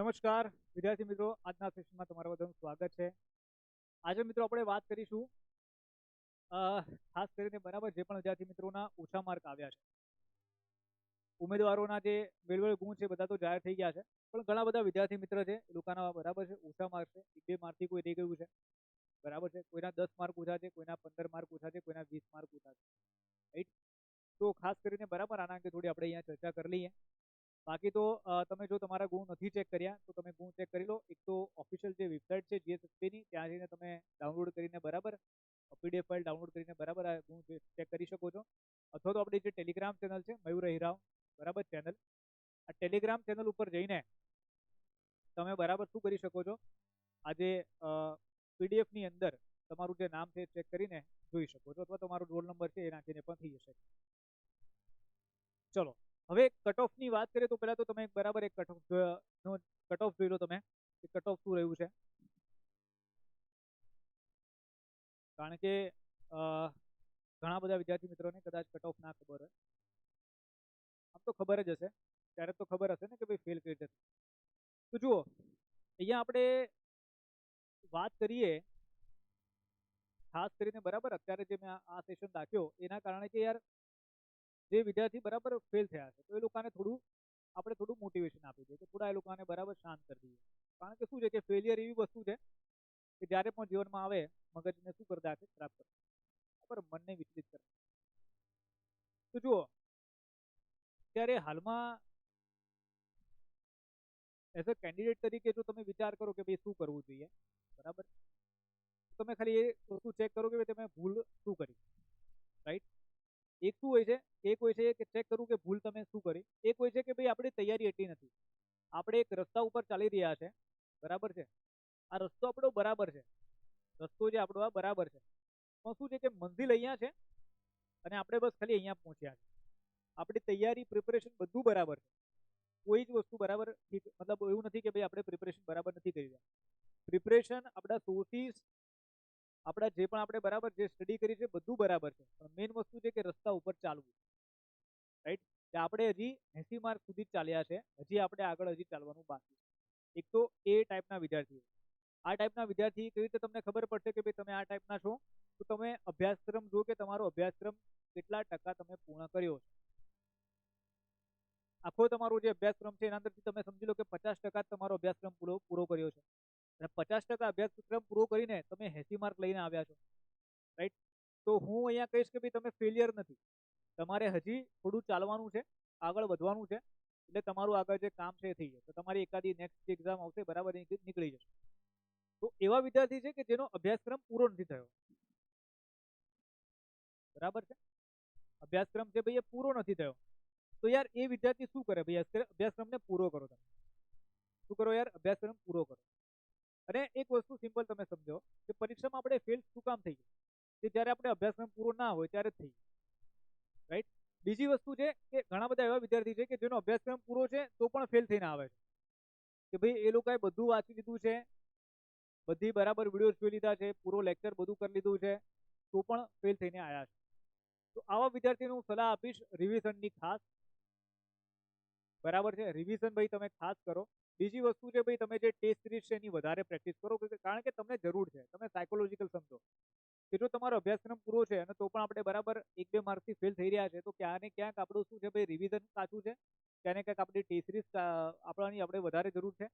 નમસ્કાર, વિદ્યાર્થી મિત્રો, આજના સેશનમાં તમારું બધાનું સ્વાગત છે. આજે મિત્રો આપણે વાત કરીશું ખાસ કરીને બરાબર જે પણ વિદ્યાર્થી મિત્રોના ઓછા માર્ક આવ્યા છે. ઉમેદવારોના જે મેળવેલ ગુણ છે બધા તો જાહેર થઈ ગયા છે, પણ ઘણા બધા વિદ્યાર્થી મિત્ર છે, એ લોકોના બરાબર છે, ઓછા માર્ક છે, એક બે માર્કથી કોઈ રહી ગયું છે. બરાબર છે, કોઈના દસ માર્ક ઓછા છે, કોઈના પંદર માર્ક ઓછા છે, કોઈના વીસ માર્ક ઓછા છે રાઈટ તો ખાસ કરીને બરાબર આના અંગે થોડી આપણે અહીંયા ચર્ચા કરી લઈએ. બાકી તો તમે જો તમારા ગુણ નથી ચેક કર્યા, તો તમે ગુણ ચેક કરી લો. એક તો ઓફિશિયલ જે વેબસાઇટ છે જીએસએસપીની ત્યાં જઈને તમે ડાઉનલોડ કરીને બરાબર પીડીએફ ફાઇલ ડાઉનલોડ કરીને બરાબર આ ગુણ ચેક કરી શકો છો. અથવા તો આપણી જે ટેલિગ્રામ ચેનલ છે, મયુર હિરાવ બરાબર ચેનલ આ ટેલિગ્રામ ચેનલ ઉપર જઈને તમે બરાબર શું કરી શકો છો? આજે પીડીએફની અંદર તમારું જે નામ છે ચેક કરીને જોઈ શકો છો, અથવા તમારો રોલ નંબર છે એ નાખીને પણ થઈ જશે. ચલો. હવે કટ ઓફની વાત કરીએ તો પેલા તો તમે બરાબર એક કટ નો કટ જોઈ લો તમે, કે કટ ઓફ શું રહ્યું છે? કારણ કે ઘણા બધા વિદ્યાર્થી મિત્રોને કદાચ કટ ના ખબર હોય. આમ તો ખબર જ હશે. ત્યારે તો ખબર હશે ને કે ભાઈ ફેલ કઈ રીતે તો જુઓ, અહીંયા આપણે વાત કરીએ, ખાસ કરીને બરાબર અત્યારે જે મેં આ સેશન રાખ્યો, એના કારણે કે યાર જે વિદ્યાર્થી બરાબર ફેલ થયા છે, તો એ લોકોને થોડું, આપણે થોડું મોટિવેશન આપી દઈએ કે થોડા એ લોકોને બરાબર શાંત કરી દઈએ. કારણ કે શું છે કે ફેલિયર એવી વસ્તુ છે કે જ્યારે પણ જીવનમાં આવે, મગજને શું કરતા છે ખરાબ કરે મનને વિચલિત કરે તો જુઓ, ત્યારે હાલમાં એઝ અ કેન્ડિડેટ તરીકે જો તમે વિચાર કરો કે ભાઈ શું કરવું જોઈએ, બરાબર? તમે ખાલી એ વસ્તુ ચેક કરો કે તમે ભૂલ શું કરી? રાઈટ એક શું હોય છે? એક હોય છે કે ચેક કરવું કે ભૂલ તમે શું કરી? એક હોય છે કે ભાઈ આપણી તૈયારી એટલી નથી. આપણે એક રસ્તા ઉપર ચાલી રહ્યા છે. બરાબર છે? આ રસ્તો આપણો બરાબર છે. રસ્તો જે આપણો આ બરાબર છે. પણ શું છે કે મંઝિલ અહીંયા છે અને આપણે બસ ખાલી અહીંયા પહોંચ્યા છે. આપણી તૈયારી પ્રિપરેશન બધું બરાબર છે. કોઈ જ વસ્તુ બરાબર મતલબ એવું નથી કે ભાઈ આપણે પ્રિપરેશન બરાબર નથી કરી રહ્યા. પ્રિપરેશન આપણા સોર્સિસ આપણા જે પણ આપણે બરાબર જે સ્ટડી કરી છે બધું બરાબર છે. પણ મેઇન વસ્તુ છે કે રસ્તા ઉપર ચાલવું. રાઈટ કે આપણે હજી એસી માર્ક સુધી ચાલ્યા છે. હજી આપણે આગળ હજી ચાલવાનું બાકી છે. એક તો એ ટાઈપના વિદ્યાર્થીઓ. આ ટાઈપના વિદ્યાર્થી કેવી રીતે તમને ખબર પડશે કે ભાઈ તમે આ ટાઈપના છો? તો તમે અભ્યાસક્રમ જો કે તમારો અભ્યાસક્રમ કેટલા ટકા તમે પૂર્ણ કર્યો છે. આખો તમારો જે અભ્યાસક્રમ છે એના અંદરથી તમે સમજી લો કે પચાસ ટકા તમારો અભ્યાસક્રમ પૂરો પૂરો કર્યો છે. અને પચાસ ટકા અભ્યાસક્રમ પૂરો કરીને તમે એસી માર્ક લઈને આવ્યા છો રાઈટ તો હું અહીંયા કહીશ કે ભાઈ તમે ફેલિયર નથી. તમારે હજી થોડું ચાલવાનું છે, આગળ વધવાનું છે, એટલે તમારું આગળ જે કામ છે એ થઈ જશે. તમારી એકાદી નેક્સ્ટ એક્ઝામ આવશે બરાબર નીકળી જશે. તો એવા વિદ્યાર્થી છે કે જેનો અભ્યાસક્રમ પૂરો નથી થયો. બરાબર છે? અભ્યાસક્રમ છે ભાઈ એ પૂરો નથી થયો. તો યાર એ વિદ્યાર્થી શું કરે? ભાઈ અભ્યાસક્રમને પૂરો કરો તમે. શું કરો યાર? અભ્યાસક્રમ પૂરો કરો. અને એક વસ્તુ સિમ્પલ તમે સમજો કે પરીક્ષામાં આપણે ફેલ શું કામ થઈ કે જ્યારે આપણે અભ્યાસક્રમ પૂરો ના હોય ત્યારે જ થઈ રાઈટ બીજી વસ્તુ છે કે ઘણા બધા એવા વિદ્યાર્થી છે કે જેનો અભ્યાસક્રમ પૂરો છે તો પણ ફેલ થઈને આવે છે. કે ભાઈ એ લોકોએ બધું વાંચી લીધું છે, બધી બરાબર વીડિયો જોઈ લીધા છે, પૂરો લેક્ચર બધું કરી લીધું છે, તો પણ ફેલ થઈને આવ્યા છે. તો આવા વિદ્યાર્થીને હું સલાહ આપીશ રિવિઝનની ખાસ. બરાબર છે? રિવિઝન ભાઈ તમે ખાસ કરો. બીજી વસ્તુ છે ભાઈ, તમે જે ટેસ્ટ સિરીઝ છે એની વધારે પ્રેક્ટિસ કરો કારણ કે તમને જરૂર છે. તમે સાયકોલોજીકલ સમજો. કે જો તમારો અભ્યાસક્રમ પૂરો છે અને તો પણ આપણે બરાબર એક બે માર્કથી ફેલ થઈ રહ્યા છે, તો ક્યાંક ને ક્યાંક આપણું શું છે ભાઈ રિવિઝન કાચું છે? ક્યાંને ક્યાંક આપણી ટેસ્ટ સિરીઝ આપણાની આપણે વધારે જરૂર છે.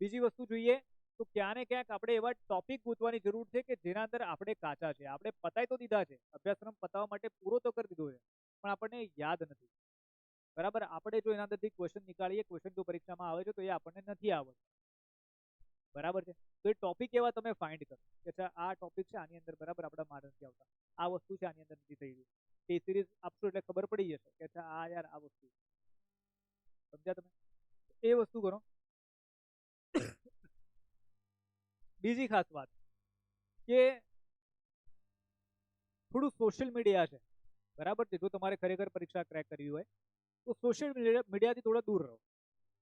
બીજી વસ્તુ જોઈએ, તો ક્યાં ને ક્યાંક આપણે એવા ટોપિક ગોતવાની જરૂર છે કે જેના અંદર આપણે કાચા છે. આપણે પતાઈ તો દીધા છે. અભ્યાસક્રમ પતાવવા માટે પૂરો તો કરી દીધો છે. પણ આપણને યાદ નથી. બરાબર? આપણે જો એના અંદરથી ક્વેશ્ચન નીકાળીએ ક્વેશ્ચન જો પરીક્ષામાં આવે છે, તો એ આપણને નથી આવડતું. બરાબર છે? તો એ ટોપિક એવા તમે ફાઇન્ડ કરો કે આ ટોપિક છે આની અંદર બરાબર આપણા માર્ક નથી આવતા. આ વસ્તુ છે આની અંદર નથી થઈ રહી. એ સિરીઝ આપશો એટલે ખબર પડી જશે કે આ યાર, આ વસ્તુ. સમજ્યા તમે? એ વસ્તુ કરો. બીજી ખાસ વાત કે થોડું સોશિયલ મીડિયા છે. બરાબર છે? જો તમારે ખરેખર પરીક્ષા ક્રેક કરવી હોય તો સોશિયલ મીડિયાથી થોડા દૂર રહો.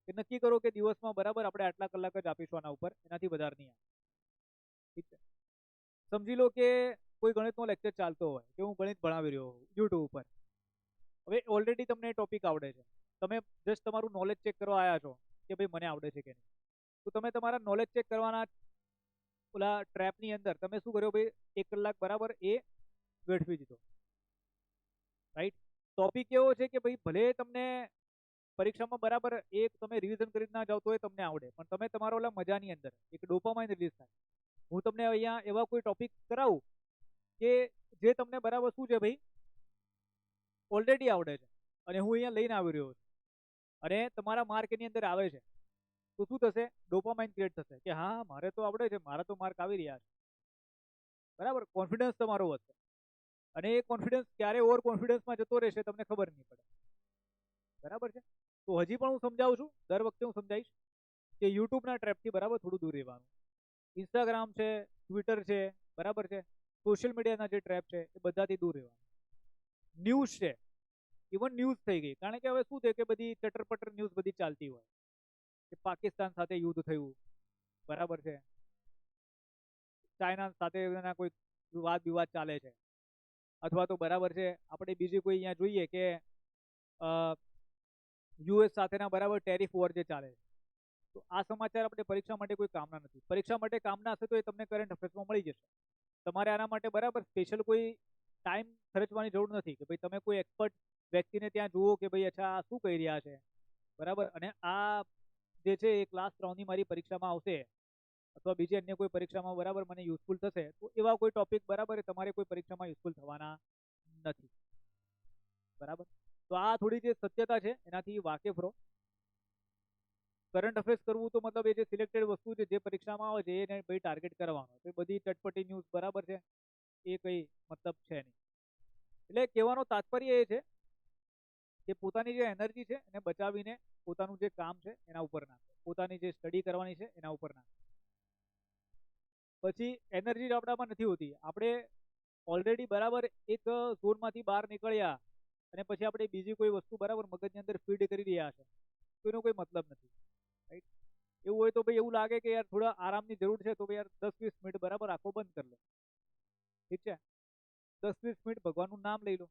કે નક્કી કરો કે દિવસમાં બરાબર આપણે આટલા કલાક જ આપીશું આના ઉપર, એનાથી વધારે નહીં ઠીક છે. સમજી લો કે કોઈ ગણિતનો લેક્ચર ચાલતો હોય, કે હું ગણિત ભણાવી રહ્યો હોઉં, યુટ્યુબ ઉપર. હવે ઓલરેડી તમને ટોપિક આવડે છે. તમે જસ્ટ તમારું નોલેજ ચેક કરવા આવ્યા છો, કે ભાઈ મને આવડે છે કે નહીં. તો તમે તમારા નોલેજ ચેક કરવાના ઓલા ટ્રેપની અંદર, તમે શું કર્યો ભાઈ, એક કલાક બરાબર એ વેઠવી દીધો. રાઈટ ટોપિક એવો છે કે ભાઈ, ભલે તમને પરીક્ષામાં બરાબર એક તમે રિવિઝન કરી ના જાવ એ તમને આવડે, પણ તમે તમારા ઓલા મજાની અંદર, એક ડોપામાઇન રિલીઝ થાય. હું તમને અહીંયા એવા કોઈ ટોપિક કરાવું કે જે તમને બરાબર શું છે ભાઈ? ઓલરેડી આવડે છે. અને હું અહીંયા લઈને આવી રહ્યો છું. અને તમારા માર્ક એની અંદર આવે છે. તો શું થશે? ડોપામાઇન ક્રિએટ થશે. કે હા, મારે તો આવડે છે. મારા તો માર્ક આવી રહ્યા છે. બરાબર? કોન્ફિડન્સ તમારો વધશે. અને એ કોન્ફિડન્સ ક્યારે ઓવર કોન્ફિડન્સમાં જતો રહેશે તમને ખબર નહીં પડે. બરાબર છે? તો હજી પણ હું સમજાવું છું, દર વખતે હું સમજાવીશ કે યુટ્યુબના ટ્રેપથી બરાબર થોડું દૂર રહેવાનું. ઇન્સ્ટાગ્રામ છે ટ્વિટર છે, બરાબર છે? સોશિયલ મીડિયાના જે ટ્રેપ છે, એ બધાથી દૂર રહેવાનું. ન્યૂઝ છે. ઇવન ન્યૂઝ થઈ ગઈ. કારણ કે હવે શું છે કે બધી ચટરપટર ન્યૂઝ બધી ચાલતી હોય. કે પાકિસ્તાન સાથે યુદ્ધ થયું. બરાબર છે? ચાઇના સાથે કોઈ વાદ વિવાદ ચાલે છે. અથવા તો બરાબર છે, આપણે બીજી કોઈ અહીંયા જોઈએ કે યુએસ સાથેના બરાબર ટેરિફ વોર જે ચાલે તો આ સમાચાર આપણે પરીક્ષા માટે કોઈ કામના નથી. પરીક્ષા માટે કામના હશે તો એ તમને કરંટ અફેર્સમાં મળી જશે. તમારે આના માટે બરાબર સ્પેશિયલ કોઈ ટાઈમ ખર્ચવાની જરૂર નથી કે ભાઈ તમે કોઈ એક્સપર્ટ વ્યક્તિને ત્યાં જુઓ કે ભાઈ, અચ્છા, આ શું કહી રહ્યા છે? બરાબર? અને આ જે છે એ ક્લાસ ત્રણની મારી પરીક્ષામાં આવશે. અથવા બીજી અન્ય કોઈ પરીક્ષામાં બરાબર મને યુઝફુલ થશે, તો એવા કોઈ ટોપિક બરાબર તમારે કોઈ પરીક્ષામાં યુઝફુલ થવાના નથી. બરાબર? તો આ થોડી જે સત્યતા છે, એનાથી વાકેફ રહો. કરંટ અફેર્સ કરવું તો મતલબ એ જે સિલેક્ટેડ વસ્તુ છે, જે પરીક્ષામાં આવે છે, એને ભાઈ ટાર્ગેટ કરવાનો એ બધી ચટપટી ન્યૂઝ બરાબર છે? એ કંઈ મતલબ છે નહીં. એટલે કહેવાનો તાત્પર્ય એ છે કે પોતાની જે એનર્જી છે, એને બચાવીને પોતાનું જે કામ છે, એના ઉપર નાખે. પોતાની જે સ્ટડી કરવાની છે, એના ઉપર નાખે. પછી એનર્જી આપણામાં નથી હોતી. આપણે ઓલરેડી બરાબર એક ઝોનમાંથી બહાર નીકળ્યા અને પછી આપણે બીજી કોઈ વસ્તુ બરાબર મગજની અંદર ફીડ કરી રહ્યા છે. તો એનો કોઈ મતલબ નથી. રાઈટ એવું હોય તો ભાઈ એવું લાગે કે યાર થોડા આરામની જરૂર છે તો ભાઈ યાર દસ વીસ મિનિટ બરાબર આંખો બંધ કરી લો. ઠીક છે? દસ વીસ મિનિટ ભગવાનનું નામ લઈ લો.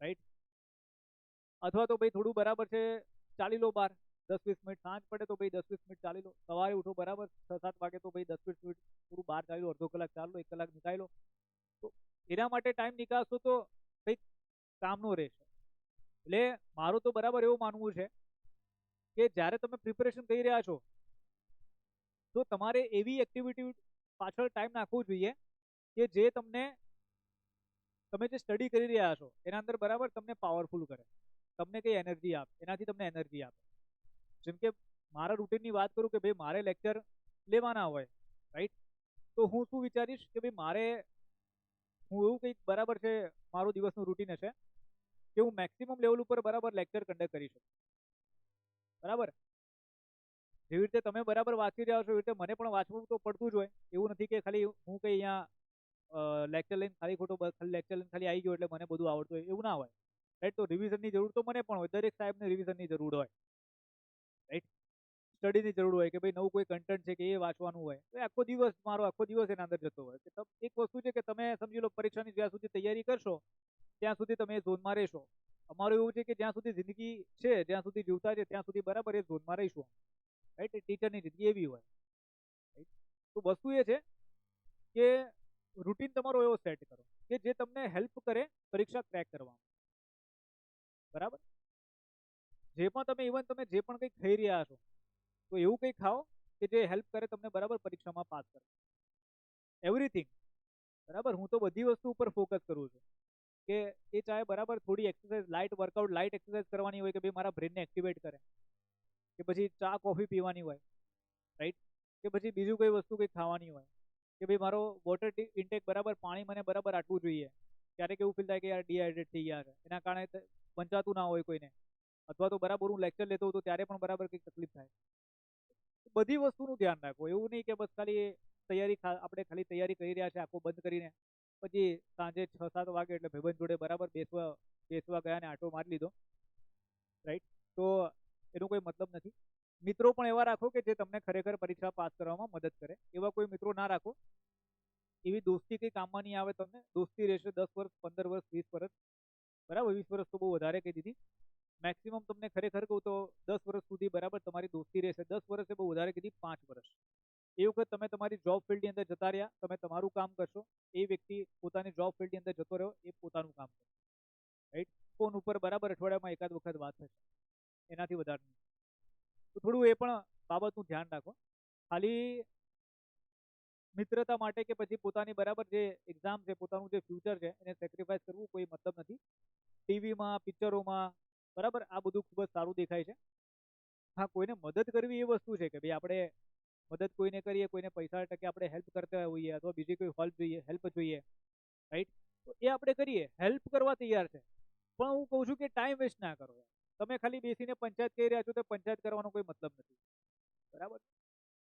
રાઈટ અથવા તો ભાઈ થોડું બરાબર છે ચાલી લો બાર દસ વીસ મિનિટ સાંજ પડે તો ભાઈ દસ વીસ મિનિટ ચાલી લો. સવારે ઉઠો બરાબર, છ સાત વાગે તો ભાઈ દસ વીસ મિનિટ થોડું બહાર ચાલી લો, અડધો કલાક ચાલો એક કલાક નીકાળી લો. તો એના માટે ટાઈમ નીકાળશો તો કંઈક કામનો રહેશે. એટલે મારું તો બરાબર એવું માનવું છે કે જ્યારે તમે પ્રિપેરેશન કરી રહ્યા છો, તો તમારે એવી એક્ટિવિટી પાછળ ટાઈમ નાખવો જોઈએ કે જે તમને, તમે જે સ્ટડી કરી રહ્યા છો, એના અંદર બરાબર તમને પાવરફુલ કરે. તમને કંઈ એનર્જી આપે, એનાથી તમને એનર્જી આપે. જેમ કે મારા રૂટીનની વાત કરું કે ભાઈ મારે લેક્ચર લેવાના હોય રાઈટ તો હું શું વિચારીશ કે ભાઈ મારે, હું એવું કંઈક બરાબર છે, મારો દિવસનું રૂટીન હશે કે હું મેક્સિમમ લેવલ ઉપર બરાબર લેક્ચર કન્ડક્ટ કરી શકું. બરાબર? જેવી રીતે તમે બરાબર વાંચી રહ્યા છો, એવી રીતે મને પણ વાંચવું તો પડતું જ હોય. એવું નથી કે ખાલી હું કંઈ અહીંયા લેક્ચર લઈને ખાલી ખોટો ખાલી લેક્ચર લઈને ખાલી આવી ગયો એટલે મને બધું આવડતું હોય, એવું ના હોય. રાઈટ તો રિવિઝનની જરૂર તો મને પણ હોય. દરેક સાહેબને રિવિઝનની જરૂર હોય. સ્ટડીની જરૂર હોય કે ભાઈ નવું કોઈ કન્ટેન્ટ છે કે એ વાંચવાનું હોય, તો આખો દિવસ, મારો આખો દિવસ એના અંદર જતો હોય. કે એક વસ્તુ છે કે તમે સમજી લો પરીક્ષાની જ્યાં સુધી તૈયારી કરશો, ત્યાં સુધી તમે એ ઝોનમાં રહેશો. અમારું એવું છે કે જ્યાં સુધી જિંદગી છે, જ્યાં સુધી જીવતા છે, ત્યાં સુધી બરાબર એ ઝોનમાં રહીશું રાઈટ ટીચરની જિંદગી એવી હોય. રાઈટ તો વસ્તુ એ છે કે રૂટીન તમારો એવો સેટ કરો કે જે તમને હેલ્પ કરે પરીક્ષા ક્રેક કરવામાં. બરાબર? જે પણ તમે ઇવન તમે જે પણ કંઈક થઈ રહ્યા છો તો એવું કંઈ ખાઓ કે જે હેલ્પ કરે તમને બરાબર પરીક્ષામાં પાસ કરે. એવરીથિંગ બરાબર? હું તો બધી વસ્તુ ઉપર ફોકસ કરું છું. કે એ ચાહે બરાબર થોડી exercise light workout light exercise કરવાની હોય કે ભાઈ મારા બ્રેનને એક્ટિવેટ કરે. કે પછી ચા કોફી પીવાની હોય રાઈટ કે પછી બીજું કોઈ વસ્તુ કંઈક ખાવાની હોય. કે ભાઈ મારો વોટર ઇન્ટેક બરાબર, પાણી મને બરાબર આટવું જોઈએ. ક્યારેક એવું ફીલ થાય કે યાર ડિહાઇડ્રેટ થઈ ગયા છે. એના કારણે પંચાતું ના હોય કોઈને. અથવા તો બરાબર હું લેક્ચર લેતો હતો ત્યારે પણ બરાબર કંઈક તકલીફ થાય. બધી વસ્તુનું ધ્યાન રાખવું. એવું નહીં કે બસ ખાલી તૈયારી આપણે ખાલી તૈયારી કરી રહ્યા છે આખો બંધ કરીને. પછી સાંજે છ, સાત વાગે એટલે ભાઈબંધ જોડે બરાબર બેસવા બેસવા ગયા ને આટો મારી લીધો. રાઈટ તો એનો કોઈ મતલબ નથી. મિત્રો પણ એવા રાખો કે જે તમને ખરેખર પરીક્ષા પાસ કરવામાં મદદ કરે. એવા કોઈ મિત્રો ના રાખો. એવી દોસ્તી કંઈ કામમાં નહીં આવે તમને. દોસ્તી રહેશે દસ વર્ષ, પંદર વર્ષ, વીસ વર્ષ. બરાબર? વીસ વર્ષ તો બહુ વધારે કહી દીધી. મેક્સિમમ તમને ખરેખર કહું તો દસ વર્ષ સુધી બરાબર તમારી દોસ્તી રહેશે. દસ વર્ષે બહુ વધારે કીધી પાંચ વર્ષ. એ વખત તમે તમારી જોબ ફિલ્ડની અંદર જતા રહ્યા, તમે તમારું કામ કરશો, એ વ્યક્તિ પોતાની જોબ ફિલ્ડની અંદર જતો રહ્યો, એ પોતાનું કામ કરશે. રાઈટ ફોન ઉપર બરાબર અઠવાડિયામાં એકાદ વખત વાત થશે. એનાથી વધારે તો થોડું એ પણ બાબતનું ધ્યાન રાખો. ખાલી મિત્રતા માટે કે પછી પોતાની બરાબર જે એક્ઝામ છે, પોતાનું જે ફ્યુચર છે, એને સેક્રિફાઈસ કરવું કોઈ મતલબ નથી. ટીવીમાં પિક્ચરોમાં બરાબર? આ બધું ખૂબ જ સારું દેખાય છે. હા, કોઈને મદદ કરવી એ વસ્તુ છે કે ભાઈ આપણે મદદ કોઈને કરીએ, કોઈને પૈસા ટકે આપણે હેલ્પ કરતા હોઈએ અથવા બીજી કોઈ હેલ્પ જોઈએ હેલ્પ જોઈએ રાઈટ તો એ આપણે કરીએ હેલ્પ કરવા તૈયાર છે. પણ હું કહું છું કે ટાઈમ વેસ્ટ ના કરો તમે ખાલી બેસીને પંચાયત કહી રહ્યા છો તો પંચાયત કરવાનો કોઈ મતલબ નથી. બરાબર?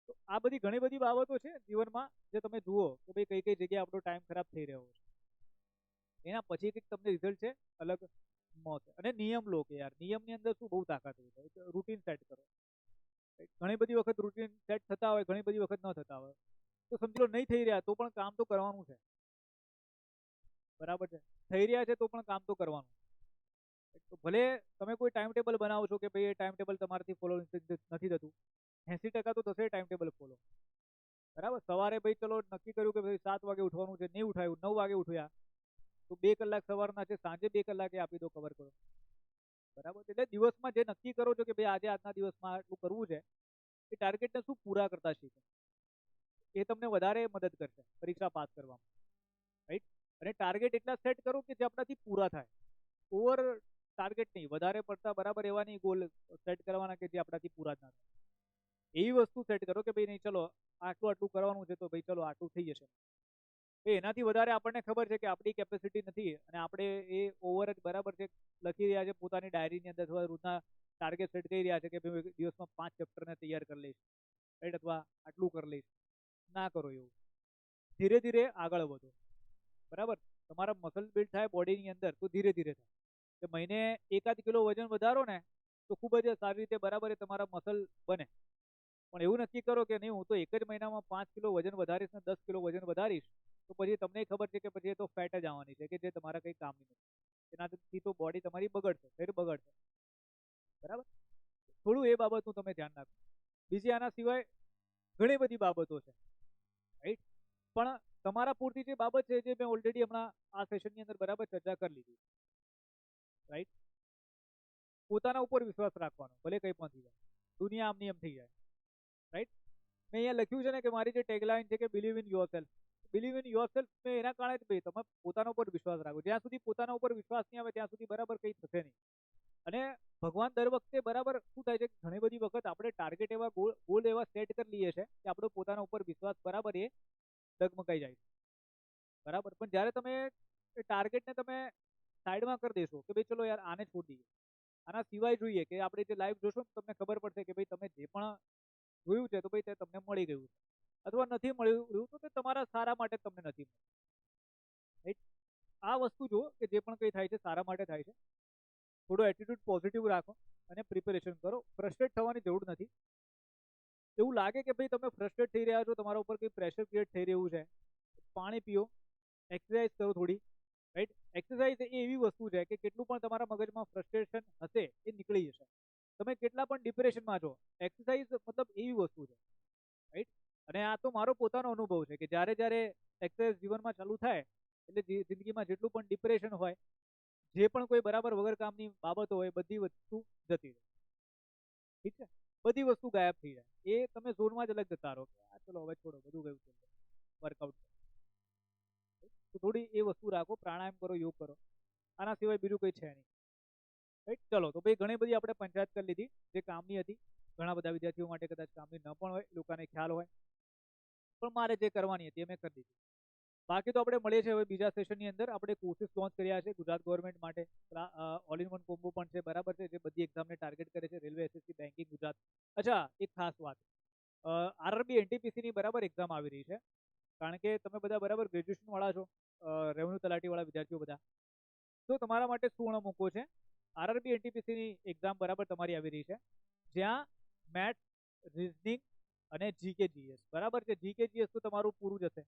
તો આ બધી ઘણી બધી બાબતો છે જીવનમાં જે તમે જુઓ કે ભાઈ કઈ કઈ જગ્યાએ આપણો ટાઈમ ખરાબ થઈ રહ્યો છે. એના પછી કંઈક તમને રિઝલ્ટ છે અલગ મળશે અને નિયમ લો કે યાર, નિયમની અંદર શું બહુ તાકાત હોય રૂટીન સેટ કરો. ઘણી બધી વખત રૂટીન સેટ થતા હોય, ઘણી બધી વખત ન થતા હોય. તો સમજી લો, નહીં થઈ રહ્યા તો પણ કામ તો કરવાનું છે. બરાબર છે? થઈ રહ્યા છે તો પણ કામ તો કરવાનું. તો ભલે તમે કોઈ ટાઈમ ટેબલ બનાવો છો કે ભાઈ એ ટાઈમ ટેબલ તમારાથી ફોલો નથી થતું એસી ટકા તો થશે ટાઈમ ટેબલ ફોલો બરાબર? સવારે ભાઈ ચલો નક્કી કર્યું કે ભાઈ સાત વાગે ઉઠવાનું છે, નહીં ઉઠાયું, નવ વાગે ઉઠ્યા. તો બે કલાક સવારના છે, સાંજે બે કલાકે આપી દો કવર કરો. બરાબર? એટલે દિવસમાં જે નક્કી કરો છો કે ભાઈ આજે આજના દિવસમાં આટલું કરવું છે, એ ટાર્ગેટને શું પૂરા કરતા શીખો? એ તમને વધારે મદદ કરશે પરીક્ષા પાસ કરવામાં. રાઈટ અને ટાર્ગેટ એટલા સેટ કરો કે જે આપણાથી પૂરા થાય. ઓવર ટાર્ગેટ નહીં, વધારે પડતા બરાબર એવા નહીં ગોલ સેટ કરવાના કે જે આપણાથી પૂરા જ ના થાય. એવી વસ્તુ સેટ કરો કે ભાઈ નહીં, ચલો આટલું આટલું કરવાનું છે તો ભાઈ ચલો આટલું થઈ જશે. એનાથી વધારે આપણને ખબર છે કે આપણી કેપેસિટી નથી અને આપણે એ ઓવર જ બરાબર છે. લખી રહ્યા છે પોતાની ડાયરીની અંદર અથવા રોજના ટાર્ગેટ સેટ કરી રહ્યા છે કે ભાઈ દિવસમાં પાંચ ચેપ્ટરને તૈયાર કરી લઈશ. રાઈટ અથવા આટલું કરી લઈશ. ના કરો એવું. ધીરે ધીરે આગળ વધો. બરાબર? તમારા મસલ બિલ્ડ થાય બોડીની અંદર તો ધીરે ધીરે થાય. કે મહિને એકાદ કિલો વજન વધારો ને તો ખૂબ જ સારી રીતે બરાબર તમારા મસલ બને. પણ એવું નક્કી કરો કે નહીં, હું તો એક જ મહિનામાં પાંચ કિલો વજન વધારીશ ને દસ કિલો વજન વધારીશ. તો પછી તમને ખબર છે કે પછી એ તો ફેટ જ આવવાની છે કે જે તમારા કંઈ કામની નથી. એનાથી તો બોડી તમારી બગડશે, શરીર બગડશે. બરાબર? થોડું એ બાબતનું તમે ધ્યાન રાખો. બીજી આના સિવાય ઘણી બધી બાબતો છે. રાઈટ પણ તમારા પૂરતી જે બાબત છે જે મેં ઓલરેડી હમણાં આ સેશનની અંદર બરાબર ચર્ચા કરી લીધી. રાઈટ પોતાના ઉપર વિશ્વાસ રાખવાનો, ભલે કંઈ પણ થઈ જાય. દુનિયા આમની એમ થઈ જાય. રાઈટ મેં અહીંયા લખ્યું છે ને કે મારી જે ટેગલાઇન છે કે believe in yourself believe in yourself એના કારણે ભાઈ તમે પોતાના ઉપર વિશ્વાસ રાખો. જ્યાં સુધી પોતાના ઉપર વિશ્વાસ નહીં આવે, ત્યાં સુધી બરાબર કંઈ થશે નહીં. અને ભગવાન દર વખતે બરાબર શું થાય છે ઘણી બધી વખત આપણે ટાર્ગેટ એવા ગોલ ગોલ એવા સેટ કરી લઈએ છીએ કે આપણો પોતાના ઉપર વિશ્વાસ બરાબર એ ડગમગાઈ જાય બરાબર? પણ જ્યારે તમે એ ટાર્ગેટને તમે સાઈડમાં કરી દેશો કે ભાઈ ચલો યાર આને છોડી દઈએ. આના સિવાય જોઈએ કે આપણે જે લાઈવ જોશો ને, તમને ખબર પડશે કે ભાઈ તમે જે પણ જોયું છે તો ભાઈ તે તમને મળી ગયું છે. અથવા નથી મળ્યું તો તે તમારા સારા માટે તમને નથી રાઈટ આ વસ્તુ જુઓ કે જે પણ કંઈ થાય છે, સારા માટે થાય છે. થોડો એટીટ્યુડ પોઝિટિવ રાખો અને પ્રિપેરેશન કરો. ફ્રસ્ટ્રેટ થવાની જરૂર નથી. એવું લાગે કે ભાઈ તમે ફ્રસ્ટ્રેટ થઈ રહ્યા છો, તમારા ઉપર કંઈ પ્રેશર ક્રિએટ થઈ રહ્યું છે. પાણી પીઓ એક્સરસાઇઝ કરો થોડી. રાઈટ એક્સરસાઇઝ એ એવી વસ્તુ છે કે કેટલું પણ તમારા મગજમાં ફ્રસ્ટ્રેશન હશે એ નીકળી જશે. તમે કેટલા પણ ડિપ્રેશનમાં છો એક્સરસાઇઝ મતલબ એવી વસ્તુ છે. રાઈટ અને આ તો મારો પોતાનો અનુભવ છે કે જ્યારે જ્યારે એક્સરસાઇઝ જીવનમાં ચાલુ થાય, એટલે જિંદગીમાં જેટલું પણ ડિપ્રેશન હોય, જે પણ કોઈ બરાબર વગર કામની બાબતો હોય, બધી વસ્તુ જતી રહે. ઠીક છે? બધી વસ્તુ ગાયબ થઈ જાય. એ તમે ઝોનમાં જ અલગ જતા રહો આ ચલો, હવે છોડો, બધું ગયું છે વર્કઆઉટ તો થોડી એ વસ્તુ રાખો, પ્રાણાયામ કરો, યોગ કરો. આના સિવાય બીજું કંઈ છે નહીં. રાઈટ ચલો, તો ભાઈ ઘણી બધી આપણે પંચાયત કરી લીધી, જે કામની હતી. ઘણા બધા વિદ્યાર્થીઓ માટે કદાચ કામની ન પણ હોય, લોકોને ખ્યાલ હોય. પણ મારે જે કરવાની હતી એ મેં કરી દીધી. બાકી તો આપણે મળીએ છીએ હવે બીજા સેશનની અંદર. આપણે કોર્સિસ લોન્ચ કર્યા છે ગુજરાત ગવર્મેન્ટ માટે. ઓલ ઇન વન કોમ્બો પણ છે, બરાબર છે, જે બધી એક્ઝામને ટાર્ગેટ કરે છે રેલવે એસએસસી બેન્કિંગ ગુજરાત. અચ્છા, એક ખાસ વાત. આરઆરબી એનટીપીસીની બરાબર એક્ઝામ આવી રહી છે. કારણ કે તમે બધા બરાબર ગ્રેજ્યુએશનવાળા છો રેવન્યુ તલાટીવાળા વિદ્યાર્થીઓ બધા. તો તમારા માટે સુવર્ણ મોકો છે. આરઆરબી એનટીપીસીની એક્ઝામ બરાબર તમારી આવી રહી છે. જ્યાં મેથ્સ રિઝનિંગ અને જીકેજીએસ બરાબર છે? જીકેજીએસ તો તમારું પૂરું જશે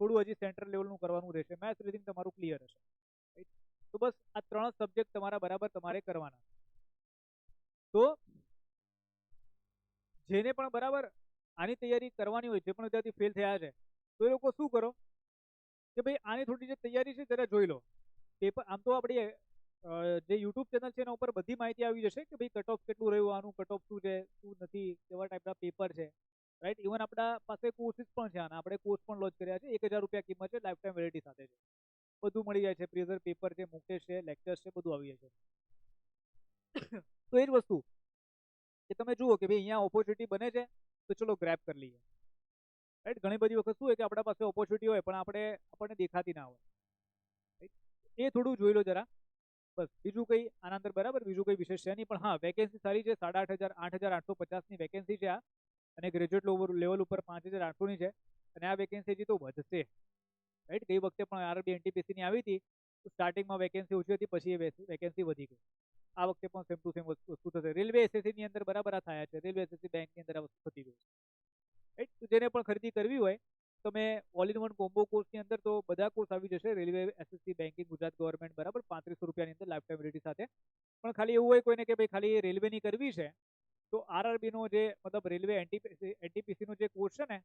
થોડું હજી સેન્ટ્રલ લેવલનું કરવાનું રહેશે. મેથ્સ રીડિંગ તમારું ક્લિયર હશે. તો બસ આ ત્રણ સબ્જેક્ટ તમારા બરાબર તમારે કરવાના. તો જેને પણ બરાબર આની તૈયારી કરવાની હોય, જે પણ વિદ્યાર્થી ફેલ થયા છે, તો એ લોકો શું કરો? કે ભાઈ આની થોડી જે તૈયારી છે, જરા જોઈ લો. પેપર આમ તો આપણી જે યુટ્યુબ ચેનલ છે એના ઉપર બધી માહિતી આવી જશે કે ભાઈ કટ ઓફ કેટલું રહ્યું, આનું કટ ઓફ શું છે, શું નથી, કેવા ટાઈપના પેપર છે. રાઈટ ઇવન આપણા પાસે કોર્સિસ પણ છે આના. આપણે કોર્સ પણ લોન્ચ કર્યા છે. એક હજાર રૂપિયા કિંમત છે લાઈફ ટાઈમ વેલિટી સાથે છે. બધું મળી જાય છે. પ્રિઝર પેપર છે મોક છે લેક્ચર્સ છે, બધું આવી જાય છે. તો એ જ વસ્તુ. કે તમે જુઓ કે ભાઈ અહીંયા ઓપોર્ચ્યુનિટી બને છે, તો ચલો ગ્રેપ કરી લઈએ. રાઈટ ઘણી બધી વખત શું હોય કે આપણા પાસે ઓપોર્ચ્યુનિટી હોય, પણ આપણે આપણને દેખાતી ના હોય. એ થોડું જોઈ લો જરા. બસ, બીજું કંઈ? આના અંદર બરાબર? બીજું કંઈ વિશેષ છે નહીં? પણ હા વેકેન્સી સારી છે, સાડા આઠ હજાર આઠ હજાર આઠસો પચાસની વેકેન્સી છે આ. અને ગ્રેજ્યુએટ લેવલ ઉપર પાંચ હજાર આઠસોની છે. અને આ વેકેન્સી હજી તો વધશે. રાઈટ ગઈ વખતે પણ આરબી એનટીપીસીની આવી હતી. તો સ્ટાર્ટિંગમાં વેકેન્સી ઓછી હતી, પછી એ વેકેન્સી વધી ગઈ. આ વખતે પણ સેમ ટુ સેમ વસ્તુ થશે. રેલવે એસએસસીની અંદર બરાબર આ થયા છે. રેલવે એસએસસી બેંકની અંદર આ વસ્તુ થતી ગઈ રાઈટ તો જેને પણ ખરીદી કરવી હોય તમે ઓલ ઇન વન કોમ્બો કોર્સની અંદર તો બધા કોર્સ આવી જશે. Railway SSC banking Gujarat government બરાબર પાંત્રીસો રૂપિયાની અંદર લાઈફ ટાઈમ વેલિડિટી સાથે. પણ ખાલી એવું હોય કોઈને કે ભાઈ ખાલી રેલવેની કરવી છે, તો આરઆરબીનો જે મતલબ રેલવે એનટીપીસી એનટીપીસીનો જે કોર્સ છે ને,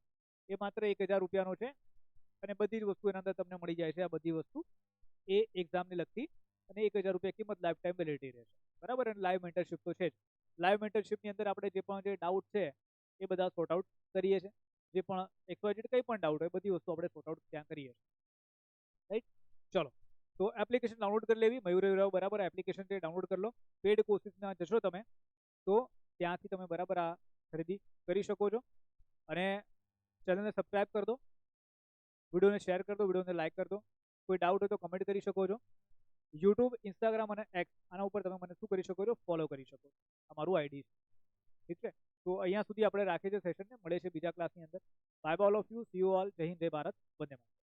એ માત્ર એક હજાર રૂપિયાનો છે. અને બધી જ વસ્તુ એના અંદર તમને મળી જાય છે આ બધી વસ્તુ. એ એક્ઝામને લગતી અને એક હજાર રૂપિયા કિંમત લાઈફ ટાઈમ વેલિડિટી રહેશે. બરાબર? અને લાઈવ મેન્ટરશિપ તો છે જ. લાઈવ મેન્ટરશિપની અંદર આપણે જે પણ જે ડાઉટ છે, એ બધા સોર્ટ આઉટ કરીએ છીએ. જે પણ એક્સવાઇઝેડ કંઈ પણ ડાઉટ હોય, બધી વસ્તુ આપણે સોર્ટ આઉટ ત્યાં કરીએ રાઈટ ચલો. તો એપ્લિકેશન ડાઉનલોડ કરી લેવી, મયુર રાવ બરાબર એપ્લિકેશન છે ડાઉનલોડ કરી લો. પેડ કોર્સિસના જશો તમે, તો ત્યાંથી તમે બરાબર આ ખરીદી કરી શકો છો. અને ચેનલને સબસ્ક્રાઈબ કરી દો. વિડીયોને શેર કરી દો, વિડીયોને લાઇક કરી દો. કોઈ ડાઉટ હોય તો કમેન્ટ કરી શકો છો. યુટ્યુબ ઇન્સ્ટાગ્રામ અને એક્સ આના ઉપર તમે મને શું કરી શકો છો? ફોલો કરી શકો અમારું મારું આઈડી છે. ઠીક છે? તો અહીંયા સુધી આપણે રાખીએ છીએ સેશનને મળે છે બીજા ક્લાસની અંદર. Bye all of you see you all જય હિન્દ ભારત. વંદે માતરમ.